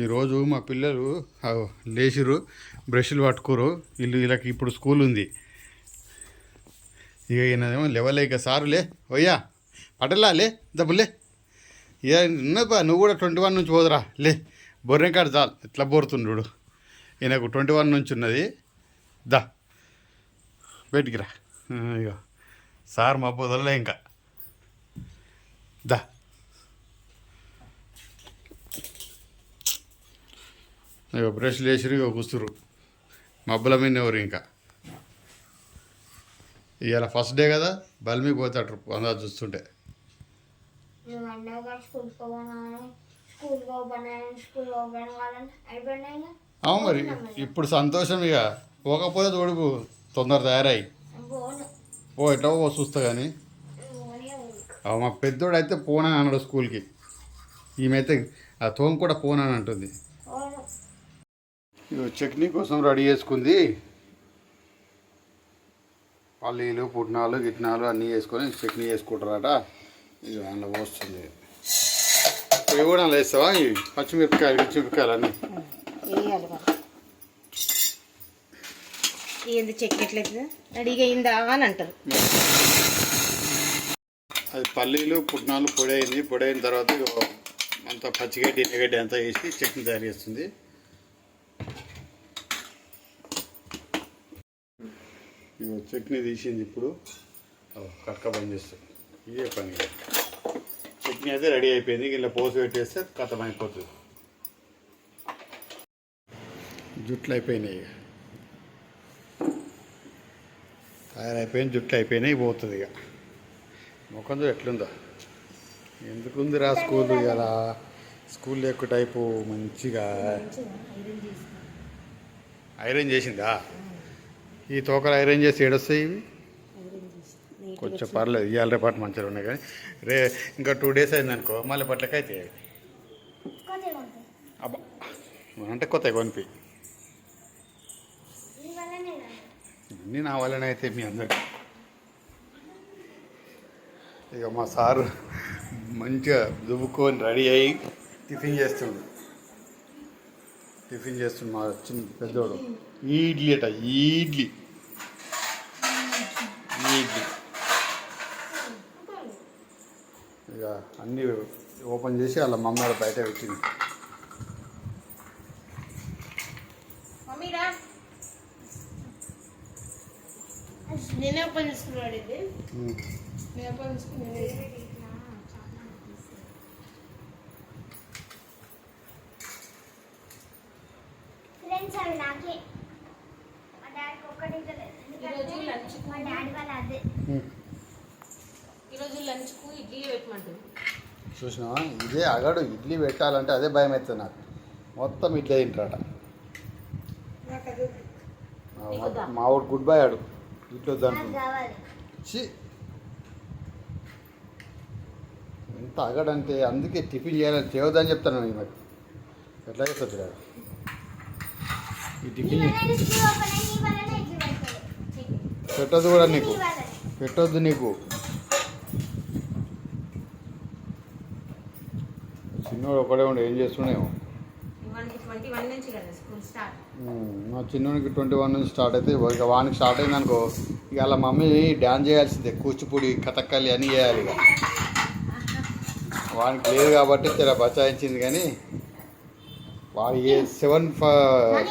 ఈరోజు మా పిల్లలు లేచిరు లేచిర్రు బ్రష్లు పట్టుకోరు. వీళ్ళు వీళ్ళకి ఇప్పుడు స్కూల్ ఉంది. ఇక ఈయనదేమో లేవలేక సారులే ఓయ్యా పటలా లే దబ్బులే ఇక ఉన్నపా నువ్వు కూడా ట్వంటీ వన్ నుంచి పోదురా లే బొర్రె కాడ చాలు ఇట్లా బోరుతుండు ఈయనకు ట్వంటీ వన్ నుంచి ఉన్నది. దా బయటికి రా. ఇగో సార్ మా వదలలే ఇంకా. దా బ్రష్లు వేసిరు ఇక కూస్తురు మబ్బుల మీద ఎవరు ఇంకా? ఇవాళ ఫస్ట్ డే కదా బల్మి పోతాడు అందరు చూస్తుంటే. అవును మరి ఇప్పుడు సంతోషం ఇక పోకపోతే తోడుకు తొందర తయారై నేను పోను. ఓ ఎట్లా ఓ చూస్తా కానీ పోనే పోను. మా పెద్దోడు అయితే పోనని అన్నాడు స్కూల్కి ఈమెతే ఆ తోమ కూడా అంటుంది. పోను ఇగో చట్నీ కోసం రెడీ చేసుకుంది. పల్లీలు పుట్నాలు గిట్నాలు అన్నీ వేసుకొని చట్నీ చేసుకుంటారట. ఇక అందులో పోస్తుంది. ఇవి కూడా వేస్తావా? ఇవి పచ్చిమిరపకాయలు పచ్చిమిరపకాయలు అన్నీ? రెడీగా అయిందా అని అంటారు. అది పల్లీలు పుట్నాలు పొడి అయింది. పొడి అయిన తర్వాత అంత పచ్చిగడ్డి ఎన్నగడ్డి అంతా వేసి చట్నీ తయారు చేస్తుంది. చట్నీ తీసింది ఇప్పుడు. కక్క బంద్ చేస్తుంది. ఇదే పని. చట్నీ అయితే రెడీ అయిపోయింది. ఇలా పోసి పెట్టేస్తే కథం అయిపోతుంది. జుట్లు అయిపోయినాయి ఇక. తయారైపోయింది జుట్లు అయిపోయినాయి పోతుంది ఇక. ముఖంతో ఎట్లుందో. ఎందుకుంది రా స్కూల్ ఇలా స్కూల్ ఎక్కువ టైపు మంచిగా ఐరన్ చేసిందా? ఈ తోకలు ఐరన్ చేసి ఏడొస్తాయి ఇవి? కొంచెం పర్లేదు ఇవాళ రేపాటు మంచిగా ఉన్నాయి కానీ రే ఇంకా టూ డేస్ అయింది అనుకో మళ్ళీ పట్లకైతే అబ్బా అంటే కొత్త కొనిపి. అన్నీ నా వల్లనే అయితే మీ అందరికి. ఇక మా సారు మంచిగా దువ్వుకొని రెడీ అయ్యి టిఫిన్ చేస్తుండు. టిఫిన్ చేస్తుండు మా చిన్న పెద్దోడు. ఈడ్లీ అట ఈడ్లీ ఈడ్లీ ఇక అన్నీ ఓపెన్ చేసి వాళ్ళ మమ్మీ బయట పెట్టింది. నేనే ఓపెన్ చేసుకున్నాడు ఇది. నేను ఓపెన్ చేసుకున్నాను ఫ్రెండ్స్ అవి నాకే మా డాడీకి ఒక్కటి ఇవ్వలేదు. ఈరోజు లంచ్. ఈరోజు లంచ్కు ఇడ్లీ పెట్టమంటుంది. చూసినావా? ఇదే అగడు ఇడ్లీ పెట్టాలంటే అదే భయం అవుతుంది నాకు. మొత్తం ఇడ్లీ అది మా- ఊడు గుడ్ బై ఆడు. ఇడ్లీ దాంట్లో ఎంత అగడంటే అందుకే టిఫిన్ చేయాలని చేయొద్దని చెప్తాను ఈ మరి. ఎట్లా ఈ ఈ టిఫిన్ వల్లనే స్కూల్ ఓపెన్ అయ్యి ఈ వల్లనే ఎగ్జామ్ అవుతుంది పెట్టొద్దు కూడా నీకు. పెట్టొద్దు నీకు. చిన్నోడు ఒకడే ఉండి ఏం చేస్తున్నావు? మా చిన్నోనికి ట్వంటీ వన్ నుంచి స్టార్ట్ అయితే ఇక వానికి స్టార్ట్ అయింది అనుకో ఇక వాళ్ళ మమ్మీ డ్యాన్స్ చేయాల్సిందే కూచిపూడి కథక్కలి అన్నీ చేయాలి ఇక. వానికి లేదు కాబట్టి చాలా బచాయించింది కానీ వాడు ఏ సెవెన్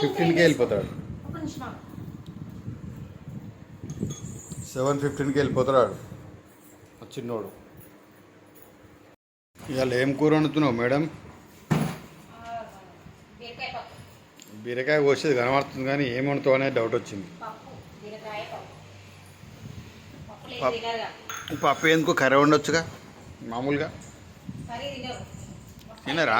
ఫిఫ్టీన్కే వెళ్ళిపోతాడు. సెవెన్ ఫిఫ్టీన్కి. ఆ చిన్నోడు. ఇవాళ ఏం కూర వండుతున్నావు మేడం? బీరకాయ కోసేది కనబడుతుంది కానీ ఏం వండుతావు అనేది డౌట్ వచ్చింది. పప్పు. ఎందుకు కర్రీ ఉండొచ్చుగా మామూలుగా? తినరు?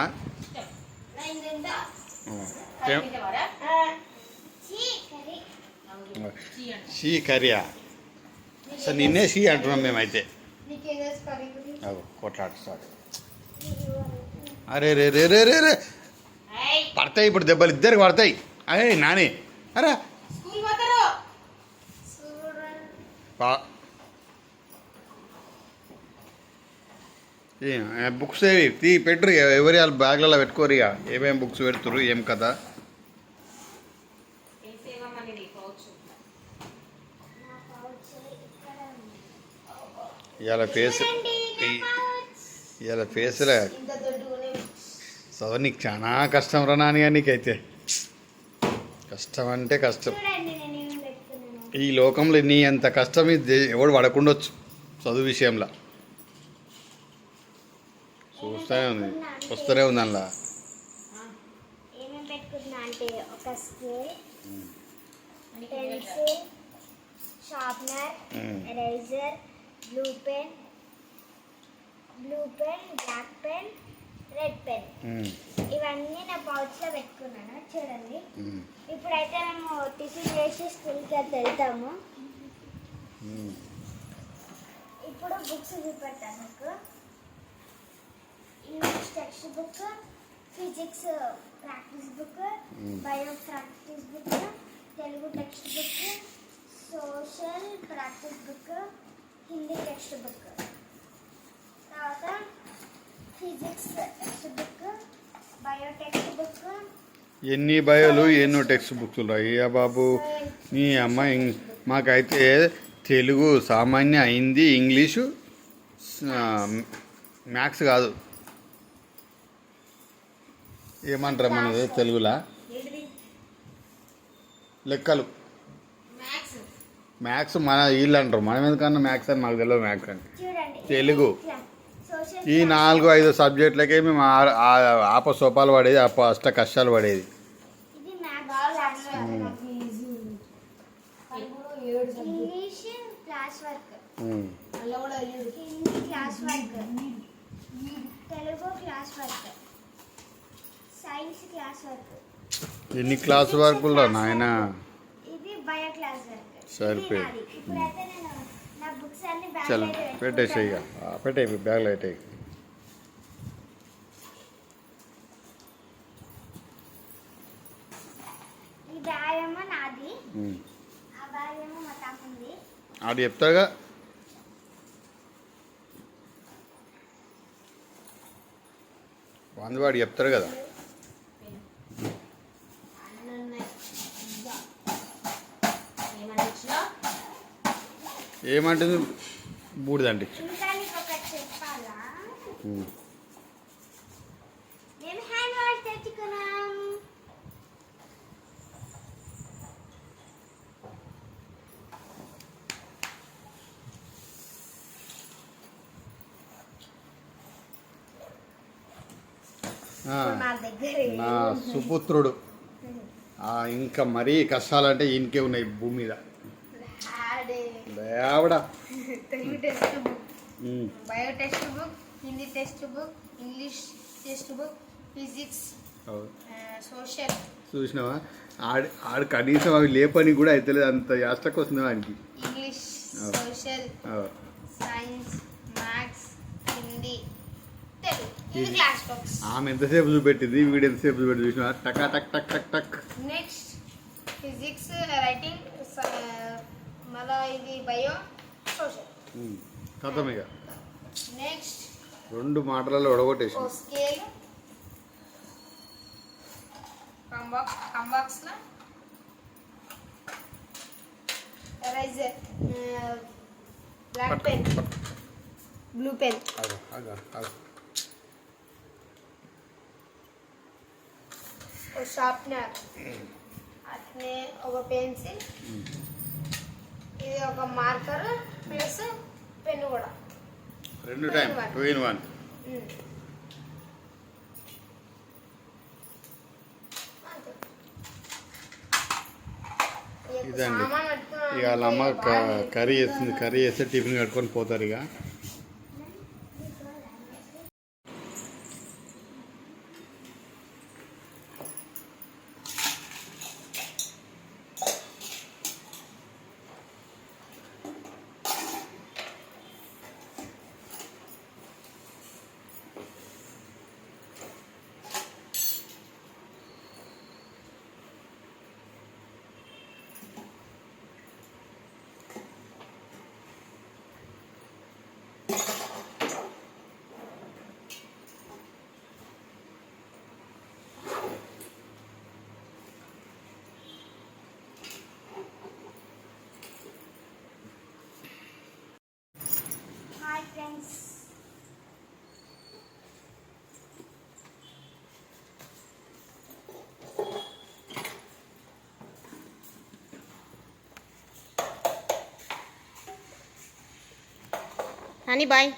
సి కరియా. కర్రీ సార్ నిన్నే సి అంటున్నాం మేమైతే. కొట్లాడు తెలుసు అరే రే రే రే రే రే. పడతాయి ఇప్పుడు దెబ్బలు ఇద్దరికి పడతాయి. అరే నాని. అరే. పా. బుక్స్ ఏవి? తీ పెట్టరు ఎవరి వాళ్ళ బ్యాగ్లలో పెట్టుకోరు ఇక. ఏమేమి బుక్స్ పెడుతురు ఏం కదా నా pouch ఇక్కడ ఉంది. ఇవాళ ఫేస్. ఇవాళ ఫేస్లో. చదువు నీకు చాలా కష్టం రా నాని నీకైతే. కష్టం అంటే కష్టం. ఈ లోకంలో నీ అంత కష్టం ఇది ఎవడు పడకుండొచ్చు చదువు విషయంలో. చూస్తూనే ఉంది. వస్తూనే ఉంది అందులో. Sharpener. Eraser blue pen blue pen black pen red pen ఇవన్నీ నా పౌచ్లో పెట్టుకున్నాను చూడండి. ఉమ్, ఇప్పుడైతే మేము టిఫిన్ చేసి స్కూల్కి అయితే వెళ్తాము. ఉమ్. ఇప్పుడు బుక్స్ చూపెడతాను మీకు. English text book physics practice book bio practice book Telugu text book social practice book Hindi text book. తర్వాత physics text book bio text book. ఎన్ని బయోలు ఎన్నో టెక్స్ట్ బుక్స్ అయ్యా బాబు నీ అమ్మాయి మాకైతే తెలుగు సామాన్య హిందీ ఇంగ్లీషు మ్యాథ్స్ కాదు. ఏమంటారు మనది తెలుగులా? లెక్కలు. మ్యాథ్స్ మన వీళ్ళు అంటారు మనం ఎందుకన్నా మ్యాథ్స్ అని మాకు తెలియదు మ్యాథ్స్ అని. చూడండి తెలుగు. సోషల్ ఈ నాలుగు ఐదు సబ్జెక్టులకే మేము ఆప సోపాలు పడేది ఆప అష్ట కష్టాలు పడేది. Class work work work class work ఎన్ని క్లాస్ వర్కులు నాయన? ఇది బయో క్లాస్ వర్క్ సరిపోయి. చల్ పెట్టేసి ఇక. పెట్టే బ్యాగ్లో పెట్టేయి ఆడు చెప్తాడుగా. వంద వాడు చెప్తాడు కదా. మా దగ్గర. నా సుపుత్రుడు. ఇంకా మరీ కష్టాలంటే ఈయనకే ఉన్నాయి భూమి మీద. లేవడా Telugu text book. Bio text book Hindi text book English text book physics. Social. చూసినావా? ఆడు ఆడు కనీసం అవి లేపని కూడా అయితలేదు అంత యాస్టకు వస్తుంది వానికి. English. Social. Science maths Hindi ఆమె ఎంతసేపు చూపెట్టింది? వీడు ఎంతసేపు చూపెట్టి చూసినా టక్ టక్ టక్ టక్ టక్. నెక్స్ట్ ఫిజిక్స్ రైటింగ్ మళ్ళా ఇది బయో సోషల్. ఉమ్. కథం ఇక నెక్స్ట్ రెండు మాటలలో ఒడగొట్టేసి ఓ scale compass box కంబాక్స్లో eraser black pen blue pen ఆగు, ఆగు, ఆగు. ఓ షార్ప్నర్ అట్నే ఒక పెన్సిల్ ఇది ఒక మార్కర్ ప్లస్ పెన్ కూడా. రెండు టైం టూ ఇన్ వన్ ఇదండి. ఇక వాళ్ళ అమ్మ కర్రీ చేస్తుంది కర్రీ చేస్తే టిఫిన్ కట్టుకొని పోతారు ఇక. నాని బాయ్